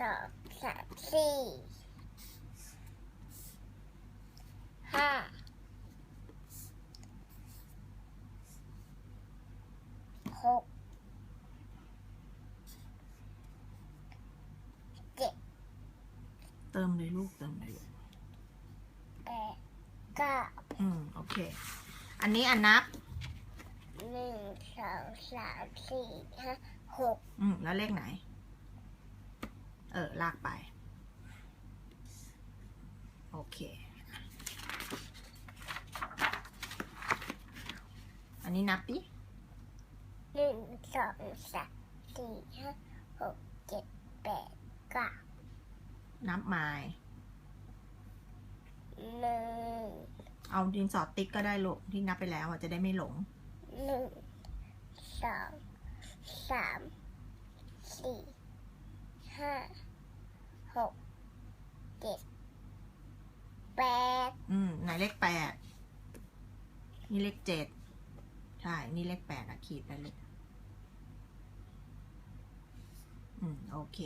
สองสามสี่ห้าหกเจ็ดเติมเลยลูกเติมเลยลูกแปดเก้าอืมโอเค อันนี้อันนับหนึ่งสองสามสี่ห้าหกอืมแล้วเลขไหน เออ ลากไป โอเค อันนี้นับดิหนึ่งสองสามสี่ห้าหกเจ็ดแปดเก้านับไม้หนึ่งเอาดินสอติ๊กก็ได้ลูกที่นับไปแล้วอะจะได้ไม่หลงหนึ่งสองสามสี่ห้า หกเจ็ดแปดอืมไหนเลขแปดนี่เลขเจ็ดใช่นี่เลขแปดอะขีดไปเลย อืม โอเค